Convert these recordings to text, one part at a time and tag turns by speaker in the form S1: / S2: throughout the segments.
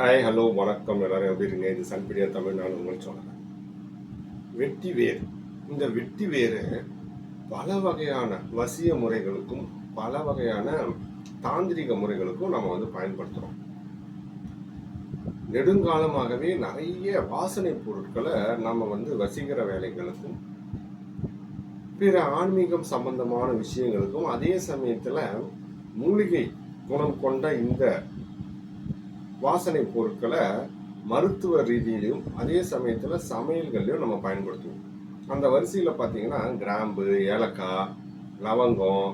S1: Hi hello வணக்கம். எல்லாரும் எப்படி இருங்க இது சன்பீடியா தமிழ். நான் உங்களுக்கு சொல்கிறேன் வெட்டி வேர் இந்த வெட்டி வேறு பல வகையான வசிய முறைகளுக்கும் பல வகையான தாந்திரிக முறைகளுக்கும் நம்ம வந்து பயன்படுத்துகிறோம் நெடுங்காலமாகவே நிறைய வாசனை பொருட்களை நம்ம வந்து வசிக்கிற வேலைகளுக்கும் பிற ஆன்மீகம் சம்பந்தமான விஷயங்களுக்கும் அதே சமயத்தில் மூலிகை குணம் கொண்ட இந்த வாசனை பொருட்களை மருத்துவ ரீதியிலையும் அதே சமயத்தில் சமையல்கள்லையும் நம்ம பயன்படுத்துவோம். அந்த வரிசையில் பார்த்தீங்கன்னா கிராம்பு ஏலக்காய் லவங்கம்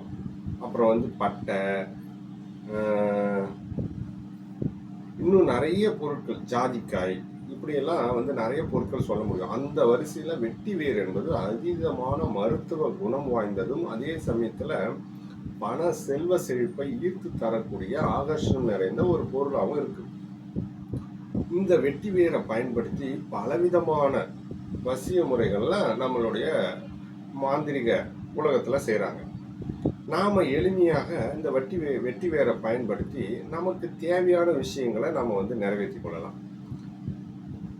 S1: அப்புறம் வந்து பட்டை இன்னும் நிறைய பொருட்கள் ஜாதிக்காய் இப்படியெல்லாம் வந்து நிறைய பொருட்கள் சொல்ல முடியும். அந்த வரிசையில் வெட்டி வேர் என்பது அதீதமான மருத்துவ குணம் வாய்ந்ததும் அதே சமயத்தில் பண செல்வ செழிப்பை ஈர்த்து தரக்கூடிய ஆகர்ஷணம் நிறைந்த ஒரு பொருளாகவும் இருக்குது இந்த வெட்டி வேரை பயன்படுத்தி பலவிதமான வசிய முறைகள்லாம் நம்மளுடைய மாந்திரிக உலகத்தில் செய்கிறாங்க நாம் எளிமையாக இந்த வட்டி வே வெட்டி வேரை பயன்படுத்தி நமக்கு தேவையான விஷயங்களை நம்ம வந்து நிறைவேற்றி கொள்ளலாம்.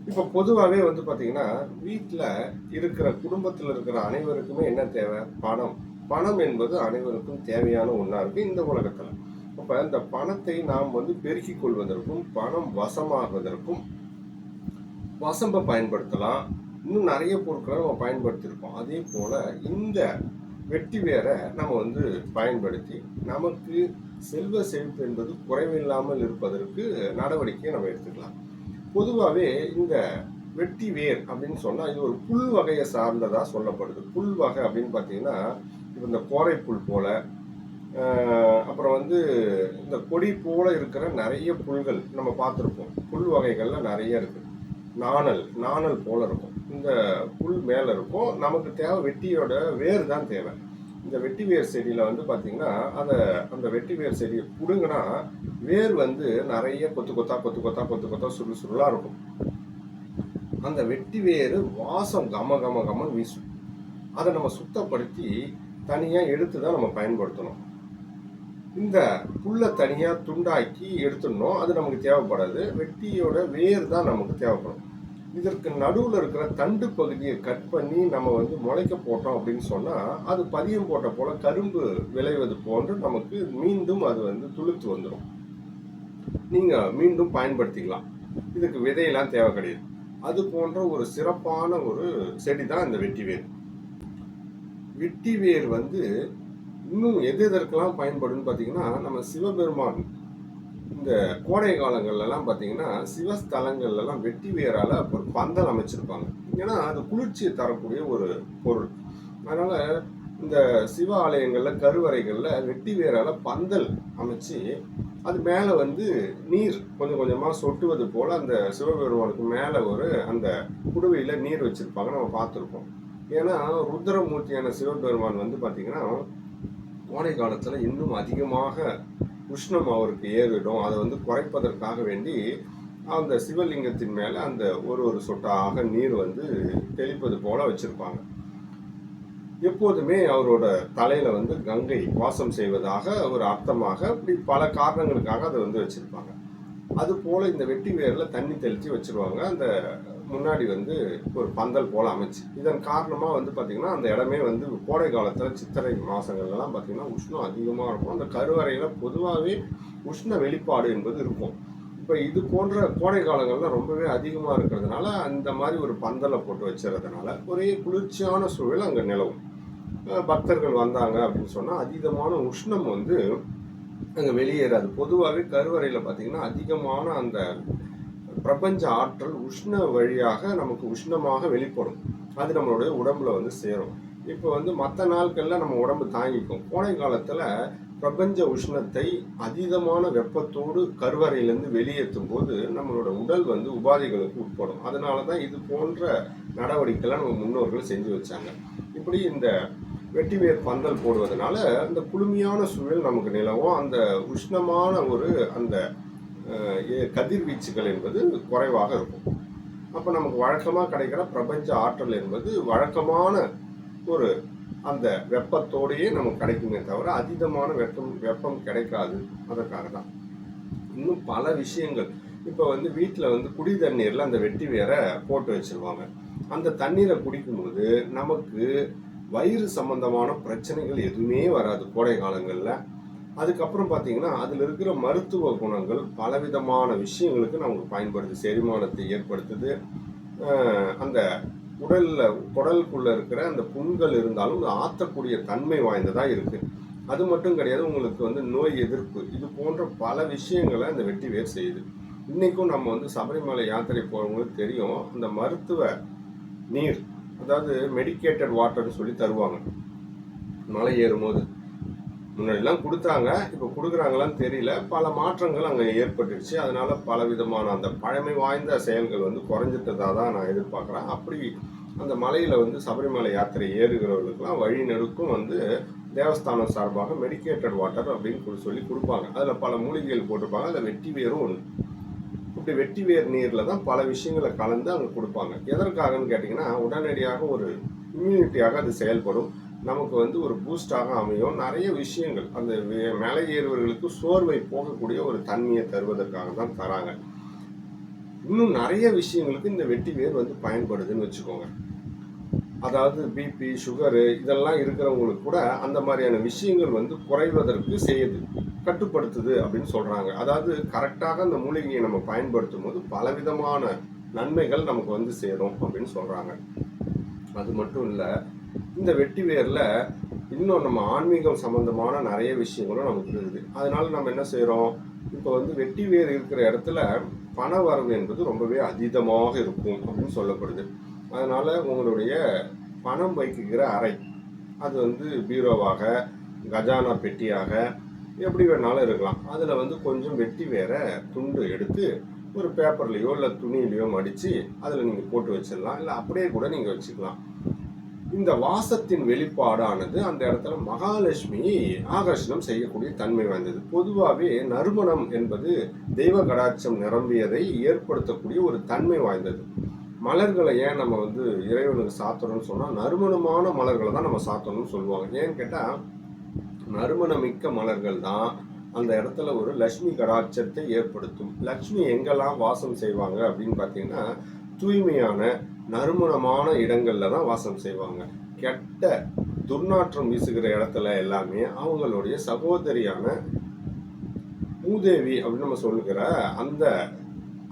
S1: இப்போ பொதுவாகவே வந்து பார்த்திங்கன்னா வீட்டில் இருக்கிற குடும்பத்தில் இருக்கிற அனைவருக்குமே என்ன தேவை? பணம். பணம் என்பது அனைவருக்கும் தேவையான ஒன்றா இருக்குது இந்த உலகத்தில். அப்போ இந்த பணத்தை நாம் வந்து பெருக்கிக் கொள்வதற்கும் பணம் வசமாகுவதற்கும் வசம்பை பயன்படுத்தலாம். இன்னும் நிறைய பொருட்களை நம்ம பயன்படுத்தியிருக்கோம் அதே போல் இந்த வெட்டி வேரை நம்ம வந்து பயன்படுத்தி நமக்கு செல்வ செழிப்பு என்பது குறைவில்லாமல் இருப்பதற்கு நடவடிக்கையை நம்ம எடுத்துக்கலாம். பொதுவாகவே இந்த வெட்டி வேர் அப்படின்னு சொன்னால் இது ஒரு புல் வகையை சார்ந்ததாக சொல்லப்படுது. புல் வகை அப்படின்னு பார்த்தீங்கன்னா இப்போ இந்த கோரை புல் அப்புறம் வந்து இந்த கொடி போல இருக்கிற நிறைய புல்கள் நம்ம பார்த்துருப்போம். புல் வகைகள்லாம் நிறைய இருக்கு. நாணல் நாணல் போல இருக்கும். இந்த புல் மேலே இருக்கும். நமக்கு தேவை வெட்டியோட வேர் தான் தேவை. இந்த வெட்டி வேர் செடியில் வந்து பார்த்திங்கன்னா அதை அந்த வெட்டி வேர் செடியை பிடுங்கினா வேர் வந்து நிறைய கொத்து கொத்தா கொத்து கொத்தா கொத்து கொத்தா சுருள் சுருளாக இருக்கும். அந்த வெட்டி வேர் வாசம் கம கம கம வீசும். அதை நம்ம சுத்தப்படுத்தி தனியாக எடுத்து தான் நம்ம பயன்படுத்தணும். இந்த புல்லை தனியாக துண்டாக்கி எடுத்துடணும். அது நமக்கு தேவைப்படாது. வெட்டியோட வேர் தான் நமக்கு தேவைப்படும். இதற்கு நடுவில் இருக்கிற தண்டு பகுதியை கட் பண்ணி நம்ம வந்து முளைக்க போட்டோம் அப்படின்னு சொன்னால் அது பதியம் போட்ட போல் கரும்பு விளைவது போன்று நமக்கு மீண்டும் அது வந்து துளுத்து வந்துடும். நீங்கள் மீண்டும் பயன்படுத்திக்கலாம். இதுக்கு விதையெல்லாம் தேவை கிடையாது. அது போன்ற ஒரு சிறப்பான ஒரு செடி தான் இந்த வெட்டி வேர். வெட்டி வேர் வந்து இன்னும் எது எதற்கெல்லாம் பயன்படும்னு பார்த்தீங்கன்னா நம்ம சிவபெருமான் இந்த கோடை காலங்கள்லாம் பார்த்தீங்கன்னா சிவஸ்தலங்கள்லாம் வெட்டி வேரால் ஒரு பந்தல் அமைச்சிருப்பாங்க. ஏன்னா அது குளிர்ச்சியை தரக்கூடிய ஒரு பொருள். அதனால் இந்த சிவ ஆலயங்களில் கருவறைகளில் வெட்டி வேரால் பந்தல் அமைச்சு அது மேலே வந்து நீர் கொஞ்சம் கொஞ்சமாக சொட்டுவது போல் அந்த சிவபெருமானுக்கு மேலே ஒரு அந்த குடுவையில் நீர் வச்சிருப்பாங்க. நம்ம பார்த்துருப்போம். ஏன்னா ருத்ரமூர்த்தியான சிவபெருமான் வந்து பார்த்திங்கன்னா கோடை காலத்தில் இன்னும் அதிகமாக உஷ்ணம் அவருக்கு ஏறிடும். அதை வந்து குறைப்பதற்காக வேண்டி அந்த சிவலிங்கத்தின் மேலே அந்த ஒரு ஒரு சொட்டாக நீர் வந்து தெளிப்பது போல வச்சுருப்பாங்க. எப்போதுமே அவரோட தலையில் வந்து கங்கை வாசம் செய்வதாக ஒரு அர்த்தமாக இப்படி பல காரணங்களுக்காக அதை வந்து வச்சுருப்பாங்க. அது போல் இந்த வெட்டி வேரில் தண்ணி தெளித்து வச்சிருவாங்க. அந்த முன்னாடி வந்து ஒரு பந்தல் போல் அமைச்சு. இதன் காரணமாக வந்து பார்த்திங்கன்னா அந்த இடமே வந்து கோடை காலத்தில் சித்திரை மாதங்கள்லாம் பார்த்திங்கன்னா உஷ்ணம் அதிகமாக இருக்கும். அந்த கருவறையில் பொதுவாகவே உஷ்ண வெளிப்பாடு என்பது இருக்கும். இப்போ இது போன்ற கோடை காலங்கள்ல ரொம்பவே அதிகமாக இருக்கிறதுனால அந்த மாதிரி ஒரு பந்தலை போட்டு வச்சுறதுனால ஒரே குளிர்ச்சியான சூழல் அங்கே நிலவும். பக்தர்கள் வந்தாங்க அப்படின்னு சொன்னால் அதீதமான உஷ்ணம் வந்து அங்கே வெளியேறாது. பொதுவாகவே கருவறையில் பார்த்திங்கன்னா அதிகமான அந்த பிரபஞ்ச ஆற்றல் உஷ்ண வழியாக நமக்கு உஷ்ணமாக வெளிப்படும். அது நம்மளுடைய உடம்புல வந்து சேரும். இப்போ வந்து மற்ற நாட்களில் நம்ம உடம்பு தாங்கிக்கும். கோடை காலத்தில் பிரபஞ்ச உஷ்ணத்தை அதீதமான வெப்பத்தோடு கருவறையிலேருந்து வெளியேற்றும் போது நம்மளோட உடல் வந்து உபாதைகளுக்கு உட்படும். அதனால தான் இது போன்ற நடவடிக்கைலாம் நம்ம முன்னோர்கள் செஞ்சு வச்சாங்க. இப்படி இந்த வெட்டிவேர் பந்தல் போடுவதனால அந்த குளுமையான சூழல் நமக்கு நிலவும். அந்த உஷ்ணமான ஒரு அந்த கதிர்வீச்சுகள் என்பது குறைவாக இருக்கும். அப்போ நமக்கு வழக்கமாக கிடைக்கிற பிரபஞ்ச ஆற்றல் என்பது வழக்கமான ஒரு அந்த வெப்பத்தோடையே நமக்கு கிடைக்குமே தவிர அதீதமான வெப்பம் வெப்பம் கிடைக்காது. அதற்காக தான் இன்னும் பல விஷயங்கள். இப்போ வந்து வீட்டில் வந்து குடி தண்ணீரில் அந்த வெட்டி வேரை போட்டு வச்சிருவாங்க. அந்த தண்ணீரை குடிக்கும்போது நமக்கு வயிறு சம்பந்தமான பிரச்சனைகள் எதுவுமே வராது. கோடை காலங்களில் அதுக்கப்புறம் பார்த்தீங்கன்னா அதில் இருக்கிற மருத்துவ குணங்கள் பலவிதமான விஷயங்களுக்கு நமக்கு பயன்படுது செரிமானத்தை ஏற்படுத்துது. அந்த உடலில் குடலுக்குள்ளே இருக்கிற அந்த புண்கள் இருந்தாலும் ஆற்றக்கூடிய தன்மை வாய்ந்ததாக இருக்குது அது மட்டும் கிடையாது உங்களுக்கு வந்து நோய் எதிர்ப்பு இது போன்ற பல விஷயங்களை அந்த வெட்டி வேர் செய்யுது. இன்றைக்கும் நம்ம வந்து சபரிமலை யாத்திரை போகிறவங்களுக்கு தெரியும் அந்த மருத்துவ நீர் அதாவது மெடிக்கேட்டட் வாட்டர்னு சொல்லி தருவாங்க. மலை ஏறும்போது. முன்னாடிலாம் கொடுத்தாங்க இப்போ கொடுக்குறாங்களான்னு தெரியல. பல மாற்றங்கள் அங்கே ஏற்பட்டுருச்சு அதனால் பல விதமான அந்த பழமை வாய்ந்த செயல்கள் வந்து குறைஞ்சிட்டதாக தான் நான் எதிர்பார்க்குறேன். அப்படி அந்த மலையில் வந்து சபரிமலை யாத்திரை ஏறுகிறவர்களுக்கெல்லாம் வழி நெடுக்கும் வந்து தேவஸ்தானம் சார்பாக மெடிக்கேட்டட் வாட்டர் அப்படின்னு சொல்லி கொடுப்பாங்க. அதில் பல மூலிகைகள் போட்டிருப்பாங்க. அதில் வெட்டி வேரும் ஒன்று இப்படி வெட்டி வேர் நீரில் தான் பல விஷயங்களை கலந்து அங்கே கொடுப்பாங்க. எதற்காகன்னு கேட்டிங்கன்னா உடனடியாக ஒரு இம்யூனிட்டியாக அது செயல்படும். நமக்கு வந்து ஒரு பூஸ்டாக அமையும். நிறைய விஷயங்கள் அந்த வே- மலை ஏறுவர்களுக்கு சோர்வை போகக்கூடிய ஒரு தன்மையை தருவதற்காக தான் தராங்க. இன்னும் நிறைய விஷயங்களுக்கு இந்த வெட்டி வேர் வந்து பயன்படுதுன்னு வச்சுக்கோங்க. அதாவது பிபி சுகரு இதெல்லாம் இருக்கிறவங்களுக்கு கூட அந்த மாதிரியான விஷயங்கள் வந்து குறைவதற்கு செய்யுது கட்டுப்படுத்துது அப்படின்னு சொல்கிறாங்க அதாவது கரெக்டாக அந்த மூலிகையை நம்ம பயன்படுத்தும் போது பலவிதமான நன்மைகள் நமக்கு வந்து சேரும் அப்படின்னு சொல்கிறாங்க அது மட்டும் இல்லை இந்த வெட்டி வேரில் இன்னும் நம்ம ஆன்மீகம் சம்மந்தமான நிறைய விஷயங்களும் நமக்கு இருக்குது. அதனால நம்ம என்ன செய்கிறோம் இப்போ வந்து வெட்டி வேர் இருக்கிற இடத்துல பண வரவு என்பது ரொம்பவே அதீதமாக இருக்கும் அப்படின்னு சொல்லப்படுது. அதனால் உங்களுடைய பணம் வைக்கிற அறை அது வந்து பீரோவாக கஜானா பெட்டியாக எப்படி வேணாலும் இருக்கலாம். அதில் வந்து கொஞ்சம் வெட்டி வேற துண்டு எடுத்து ஒரு பேப்பர்லேயோ இல்லை துணியிலையோ மடித்து அதில் நீங்கள் போட்டு வச்சிடலாம். இல்லை அப்படியே கூட நீங்கள் வச்சுக்கலாம். இந்த வாசத்தின் வெளிப்பாடானது அந்த இடத்துல மகாலட்சுமி ஆகர்ஷணம் செய்யக்கூடிய தன்மை வாய்ந்தது. பொதுவாகவே நறுமணம் என்பது தெய்வ கடாட்சம் நிரம்பியதை ஏற்படுத்தக்கூடிய ஒரு தன்மை வாய்ந்தது. மலர்களை ஏன் நம்ம வந்து இறைவனுக்கு சாத்தணும்னு சொன்னால் நறுமணமான மலர்களை தான் நம்ம சாத்தணும்னு சொல்லுவாங்க. ஏன்னு கேட்டால் நறுமணமிக்க மலர்கள் தான் அந்த இடத்துல ஒரு லக்ஷ்மி கடாட்சத்தை ஏற்படுத்தும். லக்ஷ்மி எங்கெல்லாம் வாசம் செய்வாங்க அப்படின்னு பார்த்தீங்கன்னா தூய்மையான நறுமணமான இடங்களில் தான் வாசம் செய்வாங்க. கெட்ட துர்நாற்றம் வீசுகிற இடத்துல எல்லாமே அவங்களுடைய சகோதரியான மூதேவி அப்படின்னு நம்ம சொல்லுகிற அந்த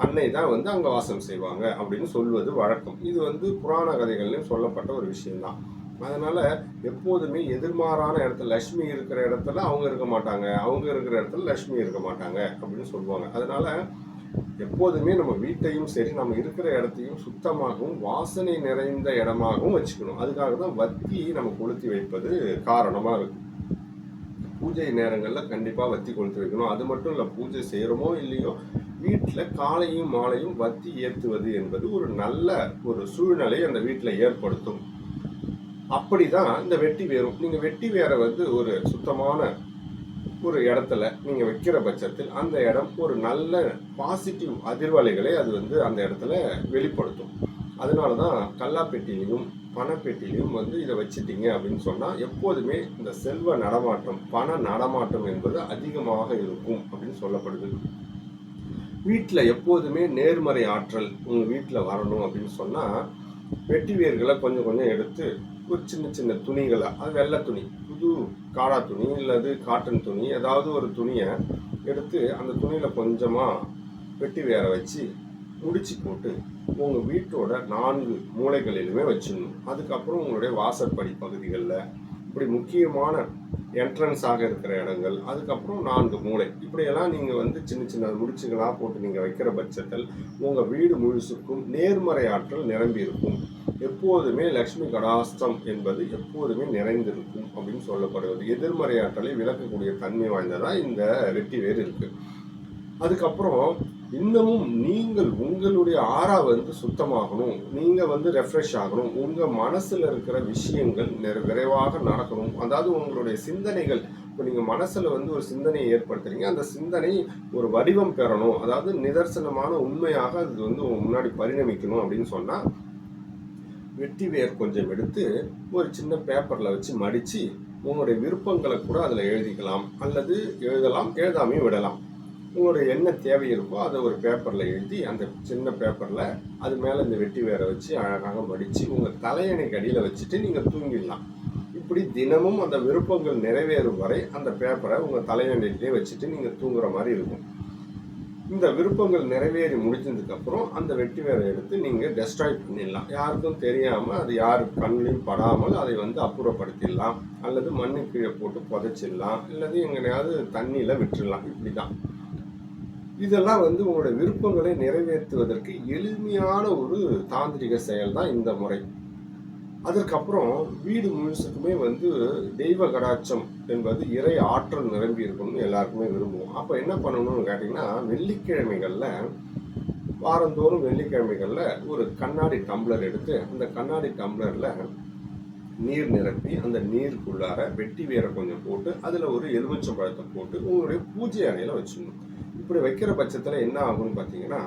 S1: அன்னை தான் வந்து அங்கே வாசம் செய்வாங்க அப்படின்னு சொல்வது வழக்கம். இது வந்து புராண கதைகள்லையும் சொல்லப்பட்ட ஒரு விஷயம்தான். அதனால் எப்போதுமே எதிர்மாறான இடத்துல லக்ஷ்மி இருக்கிற இடத்துல அவங்க இருக்க மாட்டாங்க அவங்க இருக்கிற இடத்துல லக்ஷ்மி இருக்க மாட்டாங்க அப்படின்னு சொல்லுவாங்க. அதனால் எப்போதுமே நம்ம வீட்டையும் சரி நம்ம இருக்கிற இடத்தையும் சுத்தமாகவும் வாசனை நிறைந்த இடமாகவும் வச்சுக்கணும். அதுக்காக தான் வத்தி நம்ம கொளுத்தி வைப்பது காரணமாக இருக்கு. பூஜை நேரங்களில் கண்டிப்பாக வத்தி கொளுத்தி வைக்கணும். அது மட்டும் இல்லை பூஜை செய்கிறோமோ இல்லையோ வீட்டில் காலையும் மாலையும் வத்தி ஏற்றுவது என்பது ஒரு நல்ல ஒரு சூழ்நிலை அந்த வீட்டில் ஏற்படுத்தும். அப்படி தான் இந்த வெட்டி வேரும். நீங்கள் வெட்டி வேரை வந்து ஒரு சுத்தமான ஒரு இடத்துல நீங்கள் வைக்கிற பட்சத்தில் அந்த இடம் ஒரு நல்ல பாசிட்டிவ் அதிர்வலைகளை அது வந்து அந்த இடத்துல வெளிப்படுத்தும். அதனால தான் கல்லாப்பெட்டிலையும் பணப்பெட்டிலையும் வந்து இதை வச்சுட்டீங்க அப்படின்னு சொன்னால் எப்போதுமே இந்த செல்வ நடமாட்டம் பண நடமாட்டம் என்பது அதிகமாக இருக்கும் அப்படின்னு சொல்லப்படுது. வீட்டில் எப்போதுமே நேர்மறை ஆற்றல் உங்கள் வீட்டில் வரணும் அப்படின்னு சொன்னால் வெட்டி வேர்களை கொஞ்சம் கொஞ்சம் எடுத்து ஒரு சின்ன சின்ன துணிகளை அது வெள்ளை துணி புது காடா துணி இல்லது காட்டன் துணி ஏதாவது ஒரு துணியை எடுத்து அந்த துணியில் கொஞ்சமாக வெட்டி வேற வச்சு முடிச்சு போட்டு உங்கள் வீட்டோட நான்கு மூலைகளிலுமே வச்சிடணும். அதுக்கப்புறம் உங்களுடைய வாசற்படி பகுதிகளில். இப்படி முக்கியமான என்ட்ரன்ஸாக இருக்கிற இடங்கள் அதுக்கப்புறம் நான்கு மூளை. இப்படியெல்லாம் நீங்கள் வந்து சின்ன சின்ன முடிச்சுகளாக போட்டு நீங்கள் வைக்கிற பட்சத்தில் உங்கள் வீடு முழுசுக்கும் நேர்மறை ஆற்றல் நிரம்பி இருக்கும். எப்போதுமே லக்ஷ்மி கடாஸ்தம் என்பது எப்போதுமே நிறைந்திருக்கும் அப்படின்னு சொல்லப்படுவது எதிர்மறை ஆற்றலை விளக்கக்கூடிய தன்மை வாய்ந்ததாக இந்த வெட்டி வேர் இருக்குது அதுக்கப்புறம் இன்னமும் நீங்கள் உங்களுடைய ஆறா வந்து சுத்தமாகணும். நீங்கள் வந்து ரெஃப்ரெஷ் ஆகணும். உங்கள் மனசில் இருக்கிற விஷயங்கள் நிற- விரைவாக நடக்கணும். அதாவது உங்களுடைய சிந்தனைகள் இப்போ நீங்கள் மனசில் வந்து ஒரு சிந்தனையை ஏற்படுத்துறீங்க. அந்த சிந்தனை ஒரு வடிவம் பெறணும். அதாவது நிதர்சனமான உண்மையாக அது வந்து முன்னாடி பரிணமிக்கணும் அப்படின்னு சொன்னால் வெட்டி வேர் கொஞ்சம் எடுத்து ஒரு சின்ன பேப்பரில் வச்சு மடித்து உங்களுடைய விருப்பங்களை கூட அதில் எழுதிக்கலாம். அல்லது எழுதலாம் எழுதாமையும் விடலாம். உங்களுடைய என்ன தேவை இருக்கோ அதை ஒரு பேப்பரில் எழுதி அந்த சின்ன பேப்பரில் அது மேலே இந்த வெட்டி வேற வச்சு அழகாக மடித்து உங்கள் தலையணைக்கு அடியில் வச்சுட்டு நீங்கள் தூங்கிடலாம். இப்படி தினமும் அந்த விருப்பங்கள் நிறைவேறும் வரை அந்த பேப்பரை உங்கள் தலையணையிலே வச்சுட்டு நீங்கள் தூங்குற மாதிரி இருக்கும். இந்த விருப்பங்கள் நிறைவேறி முடிஞ்சதுக்கப்புறம் அந்த வெட்டி வேலை எடுத்து நீங்கள் டெஸ்ட்ராய் பண்ணிடலாம். யாருக்கும் தெரியாமல் அது யார் கண்ணிலையும் படாமல் அதை வந்து அப்புறப்படுத்திடலாம். அல்லது மண்ணு கீழே போட்டு புதைச்சிடலாம். அல்லது எங்கனையாவது தண்ணியில் விட்டுடலாம். இப்படி தான் இதெல்லாம் வந்து உங்களோட விருப்பங்களை நிறைவேற்றுவதற்கு எளிமையான ஒரு தாந்திரிக செயல் தான் இந்த முறை. அதற்கப்புறம் வீடு முழுசுக்குமே வந்து தெய்வ கடாட்சம் என்பது இறை ஆற்றல் நிரம்பி இருக்கணும்னு எல்லாருக்குமே விரும்புவோம். அப்போ என்ன பண்ணணும்னு கேட்டிங்கன்னா வெள்ளிக்கிழமைகளில் வாரந்தோறும் வெள்ளிக்கிழமைகளில் ஒரு கண்ணாடி டம்ளர் எடுத்து அந்த கண்ணாடி டம்ளரில் நீர் நிரப்பி அந்த நீருக்குள்ளார வெட்டி வேரை கொஞ்சம் போட்டு அதில் ஒரு எலுமிச்சம் பழத்தை போட்டு உங்களுடைய பூஜை அறையில் வச்சுக்கணும் இப்படி வைக்கிற பட்சத்தில் என்ன ஆகும்னு பார்த்தீங்கன்னா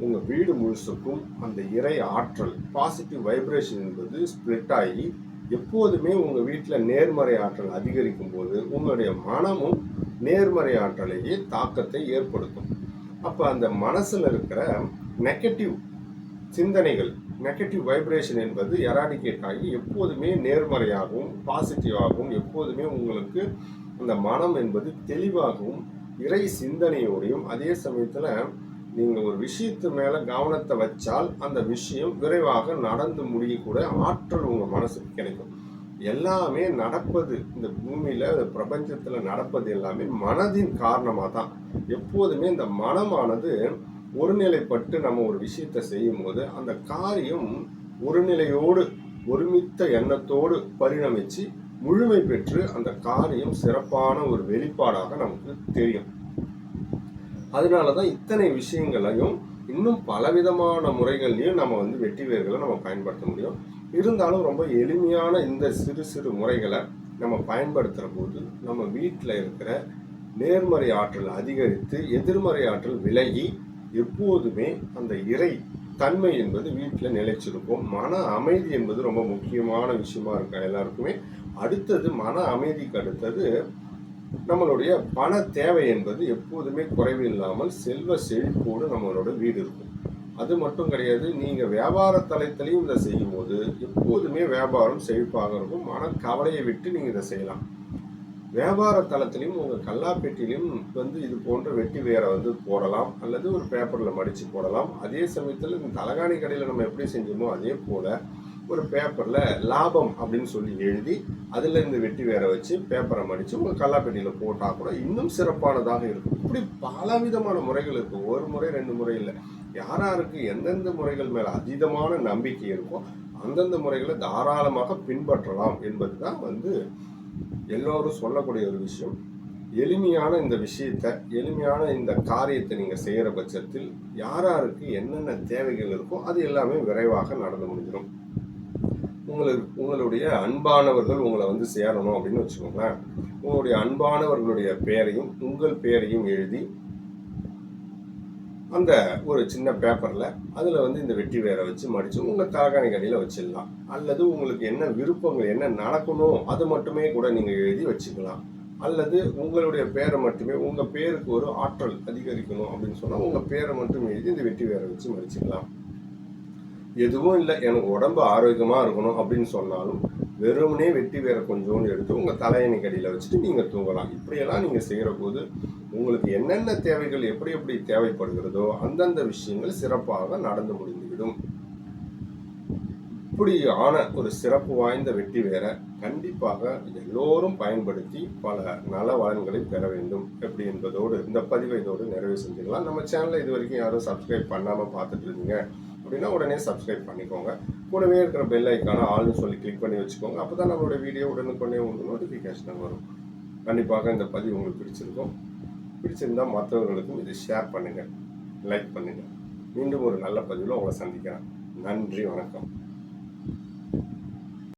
S1: உங்கள் வீடு முழுசுக்கும் அந்த இறை ஆற்றல் பாசிட்டிவ் வைப்ரேஷன் என்பது ஸ்ப்ளிட் ஆகி எப்போதுமே உங்கள் வீட்டில் நேர்மறை ஆற்றல் அதிகரிக்கும் போது உங்களுடைய மனமும் நேர்மறை ஆற்றலையே தாக்கத்தை ஏற்படுத்தும். அப்போ அந்த மனசில் இருக்கிற நெகட்டிவ் சிந்தனைகள் நெகட்டிவ் வைப்ரேஷன் என்பது எராடிகேட் ஆகி எப்போதுமே நேர்மறையாகவும் பாசிட்டிவாகவும் எப்போதுமே உங்களுக்கு அந்த மனம் என்பது தெளிவாகவும் இறை சிந்தனையோடையும் அதே சமயத்தில் நீங்கள் ஒரு விஷயத்து மேலே கவனத்தை வச்சால் அந்த விஷயம் விரைவாக நடந்து முடியக்கூட ஆற்றல் உங்கள் மனசுக்கு கிடைக்கும். எல்லாமே நடப்பது இந்த பூமியில் பிரபஞ்சத்தில் நடப்பது எல்லாமே மனதின் காரணமாக தான் எப்போதுமே இந்த மனமானது ஒருநிலைப்பட்டு நம்ம ஒரு விஷயத்தை செய்யும் போது அந்த காரியம் ஒருநிலையோடு ஒருமித்த எண்ணத்தோடு பரிணமித்து முழுமை பெற்று அந்த காரியம் சிறப்பான ஒரு வெளிப்பாடாக நமக்கு தெரியும். அதனால தான் இத்தனை விஷயங்களையும் இன்னும் பலவிதமான முறைகள்லையும் நம்ம வந்து வெற்றி வேர்களை நம்ம பயன்படுத்த முடியும். இருந்தாலும் ரொம்ப எளிமையான இந்த சிறு சிறு முறைகளை நம்ம பயன்படுத்துகிற போது நம்ம வீட்டில் இருக்கிற நேர்மறை ஆற்றல் அதிகரித்து எதிர்மறை ஆற்றல் விலகி எப்போதுமே அந்த இறை தன்மை என்பது வீட்டில் நிலைச்சிருக்கும். மன அமைதி என்பது ரொம்ப முக்கியமான விஷயமா இருக்கு எல்லாருக்குமே? அடுத்தது மன அமைதிக்கு அடுத்தது நம்மளுடைய பண தேவை என்பது எப்போதுமே குறைவு இல்லாமல் செல்வ செழிப்போடு நம்மளோட வீடு இருக்கும். அது மட்டும் கிடையாது நீங்கள் வியாபார தளத்திலையும் இதை செய்யும்போது எப்போதுமே வியாபாரம் செழிப்பாக இருக்கும். மன கவலையை விட்டு நீங்கள் இதை செய்யலாம். வியாபார தளத்திலையும் உங்கள் கல்லாப்பெட்டிலையும் வந்து இது போன்ற வெட்டி வேரை வந்து போடலாம். அல்லது ஒரு பேப்பரில் மடித்து போடலாம். அதே சமயத்தில் இந்த தலகாணி கடையில் நம்ம எப்படி செஞ்சோமோ அதே போல் ஒரு பேப்பரில் லாபம் அப்படின்னு சொல்லி எழுதி அதுலேருந்து வெட்டி வேற வச்சு பேப்பரை மடித்து உங்கள் கல்லாப்பெட்டியில் போட்டால் கூட இன்னும் சிறப்பானதாக இருக்கும். இப்படி பல விதமான முறைகள் இருக்கும் ஒரு முறை ரெண்டு முறை இல்லை. யாராருக்கு எந்தெந்த முறைகள் மேலே அதீதமான நம்பிக்கை இருக்கோ அந்தந்த முறைகளை தாராளமாக பின்பற்றலாம் என்பது தான் வந்து எல்லோரும் சொல்லக்கூடிய ஒரு விஷயம். எளிமையான இந்த விஷயத்தை எளிமையான இந்த காரியத்தை நீங்கள் செய்கிற பட்சத்தில் யாராருக்கு என்னென்ன தேவைகள் இருக்கோ அது எல்லாமே விரைவாக நடந்து முடிஞ்சிடும். உங்களுக்கு உங்களுடைய அன்பானவர்கள் உங்களை வந்து சேரணும் அப்படின்னு வச்சுக்கோங்களேன். உங்களுடைய அன்பானவர்களுடைய பெயரையும் உங்கள் பெயரையும் எழுதி அந்த ஒரு சின்ன பேப்பரில் அதில் வந்து இந்த வெற்றி வேரை வச்சு மடித்து உங்கள் தலகாணி கடையில் வச்சிடலாம். அல்லது உங்களுக்கு என்ன விருப்பங்கள் என்ன நடக்கணும் அது மட்டுமே கூட நீங்கள் எழுதி வச்சுக்கலாம். அல்லது உங்களுடைய பேரை மட்டுமே உங்கள் பேருக்கு ஒரு ஆற்றல் அதிகரிக்கணும் அப்படின்னு சொன்னால் உங்கள் பேரை மட்டும் எழுதி இந்த வெற்றி வேரை வச்சு மடிச்சுக்கலாம். எதுவும் இல்லை. எனக்கு உடம்பு ஆரோக்கியமாக இருக்கணும் அப்படின்னு சொன்னாலும் வெறுமனே வெட்டி வேற கொஞ்சோண்டு எடுத்து உங்கள் தலையணை கடியில் வச்சுட்டு நீங்கள் தூங்கலாம். இப்படியெல்லாம் நீங்கள் செய்கிற போது உங்களுக்கு என்னென்ன தேவைகள் எப்படி எப்படி தேவைப்படுகிறதோ அந்தந்த விஷயங்கள் சிறப்பாக நடந்து முடிந்துவிடும். இப்படியான ஒரு சிறப்பு வாய்ந்த வெட்டி வேற கண்டிப்பாக எல்லோரும் பயன்படுத்தி பல நல வளங்களை பெற வேண்டும். எப்படி என்பதோடு இந்த பதிவை இதோடு நிறைவு செஞ்சுக்கலாம். நம்ம சேனலை இது வரைக்கும் யாரும் சப்ஸ்கிரைப் பண்ணாமல் பார்த்துட்டு இருந்தீங்க அப்படின்னா உடனே சப்ஸ்கிரைப் பண்ணிக்கோங்க. கூடவே இருக்கிற பெல் ஐக்கான ஆள்னு சொல்லி கிளிக் பண்ணி வச்சுக்கோங்க. அப்போ தான் நம்மளோட வீடியோ உடனுக்குடனே உங்களுக்கு நோட்டிஃபிகேஷன் வரும். கண்டிப்பாக இந்த பதிவு உங்களுக்கு பிடிச்சிருக்கும். பிடிச்சிருந்தா மற்றவர்களுக்கும் இதை ஷேர் பண்ணுங்கள் லைக் பண்ணுங்கள் மீண்டும் ஒரு நல்ல பதிவில் உங்களை சந்திக்கிறேன். நன்றி வணக்கம்.